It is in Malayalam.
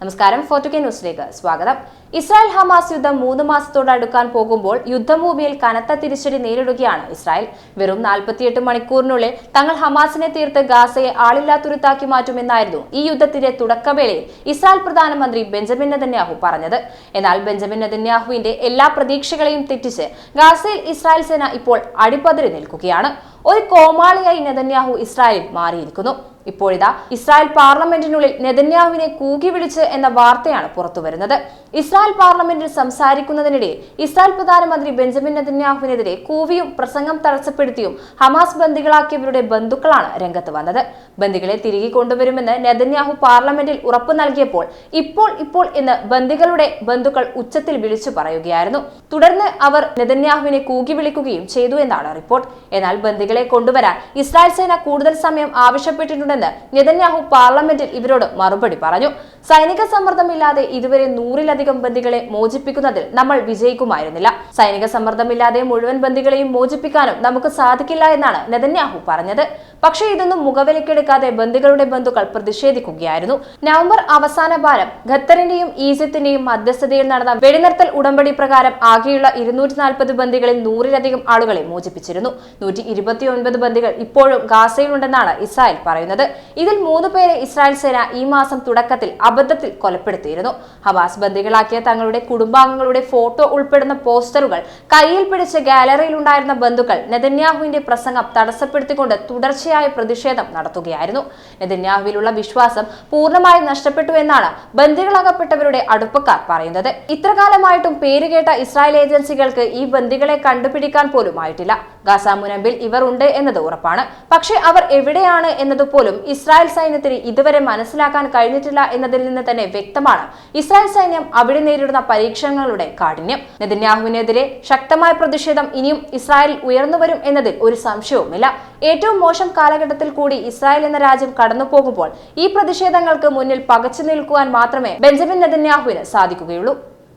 നമസ്കാരം ഫോർട്ടുകെ ന്യൂസിലേക്ക് സ്വാഗതം. ഇസ്രായേൽ ഹമാസ് യുദ്ധം മൂന്ന് മാസത്തോട് അടുക്കാൻ പോകുമ്പോൾ യുദ്ധഭൂമിയിൽ കനത്ത തിരിച്ചടി നേരിടുകയാണ് ഇസ്രായേൽ. വെറും നാൽപ്പത്തിയെട്ട് മണിക്കൂറിനുള്ളിൽ തങ്ങൾ ഹമാസിനെ തീർത്ത് ഗാസയെ ആളില്ലാത്തുരുത്താക്കി മാറ്റുമെന്നായിരുന്നു ഈ യുദ്ധത്തിന്റെ തുടക്കവേളയിൽ ഇസ്രായേൽ പ്രധാനമന്ത്രി ബെഞ്ചമിൻ നെതന്യാഹു പറഞ്ഞത്. എന്നാൽ ബെഞ്ചമിൻ നെതന്യാഹുവിന്റെ എല്ലാ പ്രതീക്ഷകളെയും തെറ്റിച്ച് ഗാസയിൽ ഇസ്രായേൽ സേന ഇപ്പോൾ അടിപ്പതിരി നിൽക്കുകയാണ്. ഒരു കോമാളിയായി നെതന്യാഹു ഇസ്രായേൽ മാറിയിരിക്കുന്നു. ഇപ്പോഴിതാ ഇസ്രായേൽ പാർലമെന്റിനുള്ളിൽ നെതന്യാഹുവിനെ കൂകി വിളിച്ച് എന്ന വാർത്തയാണ് പുറത്തുവരുന്നത്. ഇസ്രായേൽ പാർലമെന്റിൽ സംസാരിക്കുന്നതിനിടെ ഇസ്രായേൽ പ്രധാനമന്ത്രി ബെഞ്ചമിൻ നെതന്യാഹുവിനെതിരെ കൂവിയും പ്രസംഗം തടസ്സപ്പെടുത്തിയും ഹമാസ് ബന്ദികളാക്കിയവരുടെ ബന്ധുക്കളാണ് രംഗത്ത് വന്നത്. ബന്ദികളെ തിരികെ കൊണ്ടുവരുമെന്ന് നെതന്യാഹു പാർലമെന്റിൽ ഉറപ്പു നൽകിയപ്പോൾ ഇപ്പോൾ ഇപ്പോൾ എന്ന് ബന്ദികളുടെ ബന്ധുക്കൾ ഉച്ചത്തിൽ വിളിച്ചു പറയുകയായിരുന്നു. തുടർന്ന് അവർ നെതന്യാഹുവിനെ കൂകി വിളിക്കുകയും ചെയ്തു എന്നാണ് റിപ്പോർട്ട്. എന്നാൽ ബന്ദികളെ കൊണ്ടുവരാൻ ഇസ്രായേൽ സേന കൂടുതൽ സമയം ആവശ്യപ്പെട്ടിട്ടുണ്ടെന്ന് നെതന്യാഹു പാർലമെന്റിൽ ഇവരോട് മറുപടി പറഞ്ഞു. സൈനിക സമ്മർദ്ദമില്ലാതെ ഇതുവരെ നൂറിലധികം ബന്ദികളെ മോചിപ്പിക്കുന്നതിൽ നമ്മൾ വിജയിക്കുമായിരുന്നില്ല. സൈനിക സമ്മർദ്ദമില്ലാതെ മുഴുവൻ ബന്ദികളെയും മോചിപ്പിക്കാനും നമുക്ക് സാധിക്കില്ല എന്നാണ് നെതന്യാഹു പറഞ്ഞത്. പക്ഷേ ഇതൊന്നും മുഖവിലക്കെടുക്കാതെ ബന്ദികളുടെ ബന്ധുക്കൾ പ്രതിഷേധിക്കുകയായിരുന്നു. നവംബർ അവസാന ഭാരം ഖത്തറിന്റെയും ഈജിപ്തിന്റെയും മധ്യസ്ഥതയിൽ നടന്ന വെടിനിർത്തൽ ഉടമ്പടി പ്രകാരം ആകെയുള്ള ഇരുന്നൂറ്റി നാൽപ്പത് ബന്ദികളിൽ നൂറിലധികം ആളുകളെ മോചിപ്പിച്ചിരുന്നു. നൂറ്റി ഇരുപത്തിയൊൻപത് ബന്ദികൾ ഇപ്പോഴും ഗാസയിലുണ്ടെന്നാണ് ഇസ്രായേൽ പറയുന്നത്. ഇതിൽ മൂന്ന് പേരെ ഇസ്രായേൽ സേന ഈ മാസം തുടക്കത്തിൽ അബദ്ധത്തിൽ കൊലപ്പെടുത്തിയിരുന്നു. ഹവാസ് ബന്ദികളാക്കിയ തങ്ങളുടെ കുടുംബാംഗങ്ങളുടെ ഫോട്ടോ ഉൾപ്പെടുന്ന പോസ്റ്ററുകൾ കയ്യിൽ പിടിച്ച ഗാലറിയിൽ ഉണ്ടായിരുന്ന ബന്ധുക്കൾ നെതന്യാഹുവിന്റെ പ്രസംഗം തടസ്സപ്പെടുത്തിക്കൊണ്ട് തുടർച്ചയായ പ്രതിഷേധം നടത്തുകയായിരുന്നു. നെതന്യാഹുവിലുള്ള വിശ്വാസം പൂർണമായും നഷ്ടപ്പെട്ടു എന്നാണ് ബന്ദികളാകപ്പെട്ടവരുടെ അടുപ്പക്കാർ പറയുന്നത്. ഇത്രകാലമായിട്ടും പേരുകേട്ട ഇസ്രായേൽ ഏജൻസികൾക്ക് ഈ ബന്ദികളെ കണ്ടുപിടിക്കാൻ പോലും ആയിട്ടില്ല ഗാസ മുനമ്പിൽ ഇവർ ഉണ്ട് എന്നത് ഉറപ്പാണ്. പക്ഷേ അവർ എവിടെയാണ് എന്നതുപോലും ഇസ്രായേൽ സൈന്യത്തിന് ഇതുവരെ മനസ്സിലാക്കാൻ കഴിഞ്ഞിട്ടില്ല എന്നതിൽ നിന്ന് തന്നെ വ്യക്തമാണ്. ഇസ്രായേൽ സൈന്യം അവിടെ നേരിടുന്ന പരീക്ഷണങ്ങളുടെ കാഠിന്യം. നെതന്യാഹുവിനെതിരെ ശക്തമായ പ്രതിഷേധം ഇനിയും ഇസ്രായേലിൽ ഉയർന്നുവരും എന്നതിൽ ഒരു സംശയവുമില്ല. ഏറ്റവും മോശം കാലഘട്ടത്തിൽ കൂടി ഇസ്രായേൽ എന്ന രാജ്യം കടന്നു പോകുമ്പോൾ ഈ പ്രതിഷേധങ്ങൾക്ക് മുന്നിൽ പകച്ചു നിൽക്കുവാൻ മാത്രമേ ബെഞ്ചമിൻ നെതന്യാഹുവിന് സാധിക്കുകയുള്ളൂ.